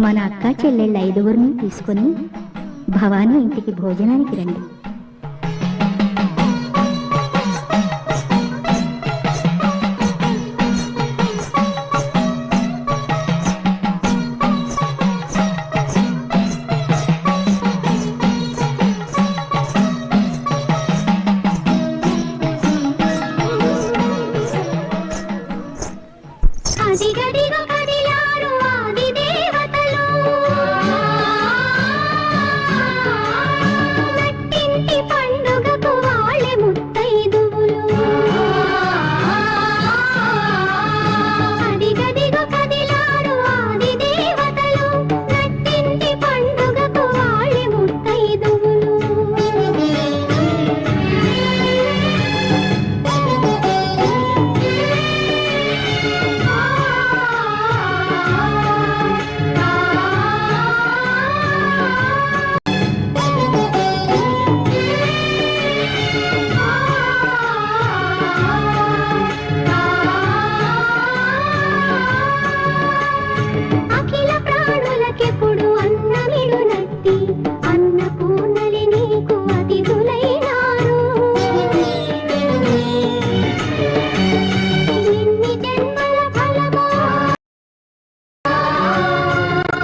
మన అక్క చెల్లెళ్ళ ఐదుగురిని తీసుకుని భవానీ ఇంటికి భోజనానికి రండి. అదిగదిగో